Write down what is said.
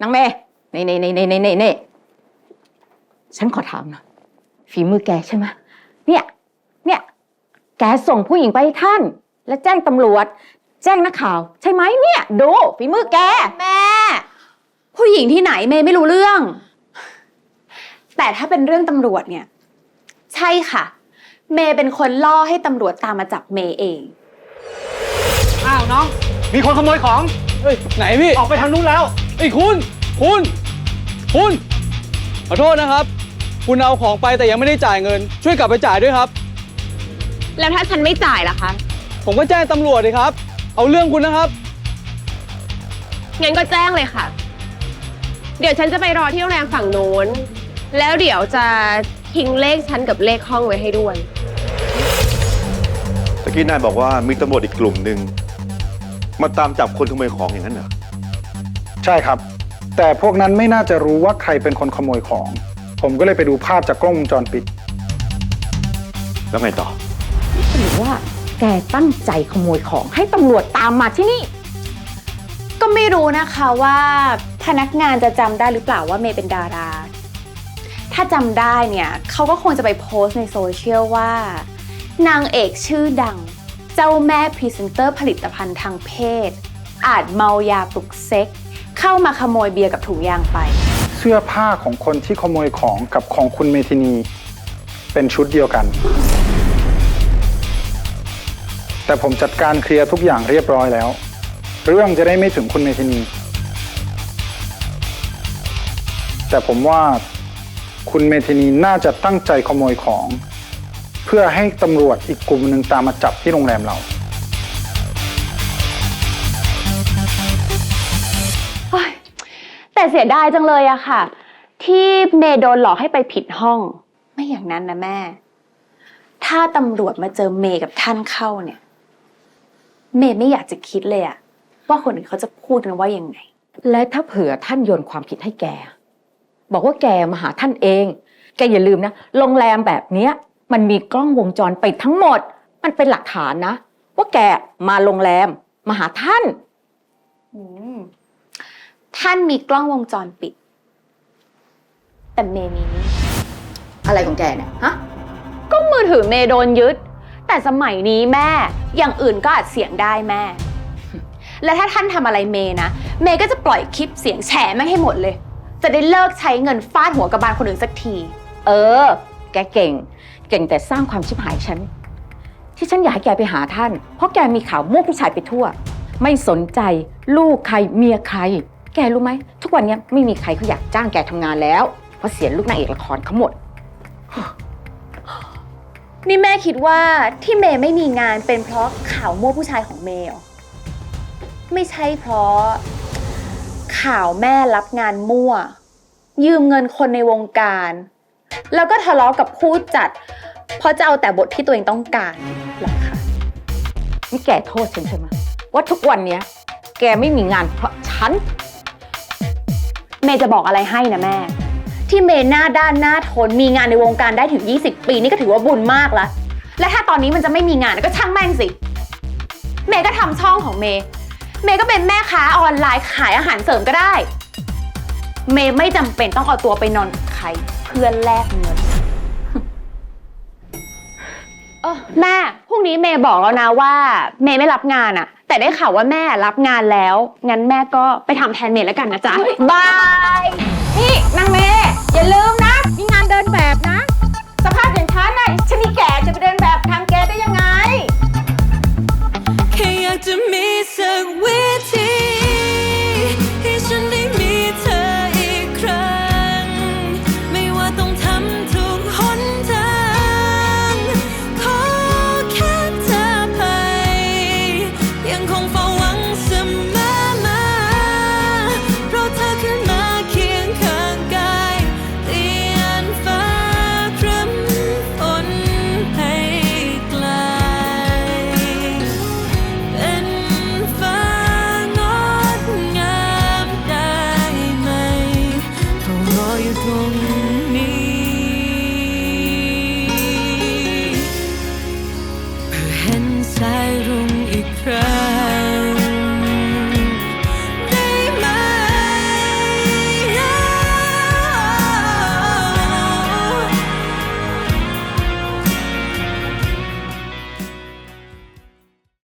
นางเมย์นี่นี่นี่นี่นี่นี่นี่ฉันขอถามหน่อยฝีมือแกใช่ไหมเนี่ย เนี่ย แกส่งผู้หญิงไปให้ท่าน และแจ้งตำรวจ แจ้งนักข่าว ใช่ไหมเนี่ย ดูฝีมือแก แม่ ผู้หญิงที่ไหนเมย์ไม่รู้เรื่อง แต่ถ้าเป็นเรื่องตำรวจเนี่ย ใช่ค่ะ เมย์เป็นคนล่อให้ตำรวจตามมาจับเมย์เอง อ้าวน้อง มีคนขโมยของ เฮ้ยไหนพี่ ออกไปทางนู้นแล้วไอ้ยคุณ คุณ คุณ ขอโทษนะครับ คุณเอาของไปแต่ยังไม่ได้จ่ายเงิน ช่วยกลับไปจ่ายด้วยครับ แล้วถ้าฉันไม่จ่ายล่ะคะ ผมก็แจ้งตำรวจเลยครับ เอาเรื่องคุณนะครับ งั้นก็แจ้งเลยค่ะ เดี๋ยวฉันจะไปรอที่โรงแรมฝั่งโน้น แล้วเดี๋ยวจะทิ้งเลขฉันกับเลขห้องไว้ให้ด้วย ตะกี้นายบอกว่ามีตำรวจอีกกลุ่มหนึ่งมาตามจับคนขโมยของอย่างนั้นเหรอ ใช่ครับ แต่พวกนั้นไม่น่าจะรู้ว่าใครเป็นคนขโมยของ ผมก็เลยไปดูภาพจากกล้องวงจรปิด แล้วไงต่อ หรือว่าแกตั้งใจขโมยของให้ตำรวจตามมาที่นี่ ก็ไม่รู้นะคะว่าพนักงานจะจำได้หรือเปล่าว่าเมย์เป็นดารา ถ้าจำได้เนี่ยเขาก็คงจะไปโพสต์ในโซเชียลว่า นางเอกชื่อดัง เจ้าแม่พรีเซนเตอร์ผลิตภัณฑ์ทางเพศ อาจเมายาปลุกเซ็ก เข้ามาขโมยเบียร์กับถุงยางไป เสื้อผ้าของคนที่ขโมยของกับของคุณเมทินี เป็นชุดเดียวกัน แต่ผมจัดการเคลียร์ทุกอย่างเรียบร้อยแล้ว เรื่องจะได้ไม่ถึงคุณเมทินี แต่ผมว่าคุณเมทินีน่าจะตั้งใจขโมยของ เพื่อให้ตำรวจอีกกลุ่มหนึ่งตามมาจับที่โรงแรมเรา แต่เสียดายจังเลยอะค่ะ ที่เมย์โดนหลอกให้ไปผิดห้อง ไม่อย่างนั้นนะแม่ ถ้าตำรวจมาเจอเมย์กับท่านเข้าเนี่ย เมย์ไม่อยากจะคิดเลยอะว่าคนอื่นเขาจะพูดกันว่ายังไง และถ้าเผื่อท่านโยนความผิดให้แก บอกว่าแกมาหาท่านเอง แกอย่าลืมนะโรงแรมแบบเนี้ย มันมีกล้องวงจรปิดทั้งหมด มันเป็นหลักฐานนะ ว่าแกมาโรงแรมมาหาท่าน อืม ท่านมีกล้องวงจรปิด แต่เมย์มีนี่อะไรของแกเนี่ยฮะ ก็มือถือเมย์โดนยึด แต่สมัยนี้แม่ อย่างอื่นก็อาจเสียงได้แม่ และถ้าท่านทำอะไรเมย์นะ เมย์ก็จะปล่อยคลิปเสียงแฉแม่งให้หมดเลย จะได้เลิกใช้เงินฟาดหัวกระบาลคนอื่นสักที เออ แกเก่ง เก่งแต่สร้างความชิบหายฉัน ที่ฉันอยากให้แกไปหาท่าน เพราะแกมีข่าวมั่วผู้ชายไปทั่ว ไม่สนใจ ลูกใครเมียใคร แกรู้ไหม ทุกวันนี้ไม่มีใครเขาอยากจ้างแกทำงานแล้ว เพราะเสียลูกนางเอกละครเขาหมด นี่แม่คิดว่าที่เมย์ไม่มีงานเป็นเพราะข่าวมั่วผู้ชายของเมย์เหรอไม่ใช่เพราะ ข่าวแม่รับงานมั่ว ยืมเงินคนในวงการ แล้วก็ทะเลาะกับผู้จัด เพราะจะเอาแต่บทที่ตัวเองต้องการหรอคะนี่แกโทษฉันใช่ไหมว่าทุกวันเนี้ย แกไม่มีงานเพราะฉัน เมย์จะบอกอะไรให้นะแม่ ที่เมย์หน้าด้านหน้าทนมีงานในวงการได้ถึง 20 ปีนี่ก็ถือว่าบุญมากละและถ้าตอนนี้มันจะไม่มีงานก็ช่างแม่งสิ เมย์ก็ทำช่องของเมย์เมย์ก็เป็นแม่ค้าออนไลน์ขายอาหารเสริมก็ได้ เมย์ไม่จำเป็นต้องเอาตัวไปนอนกับใครเพื่อแลกเงินเออแม่พรุ่งนี้เมย์บอกแล้วนะว่า เมย์ไม่รับงานอะ แต่ได้ข่าวว่าแม่รับงานแล้ว งั้นแม่ก็ไปทำแทนเมย์แล้วกันนะจ๊ะ บาย นี่นางเมย์อย่าลืมนะมีงานเดินแบบนะ สภาพอย่างฉันน่ะฉันนี่แก่จะไปเดินแบบทางแกได้ยังไง แค่อยากจะมีสักวิ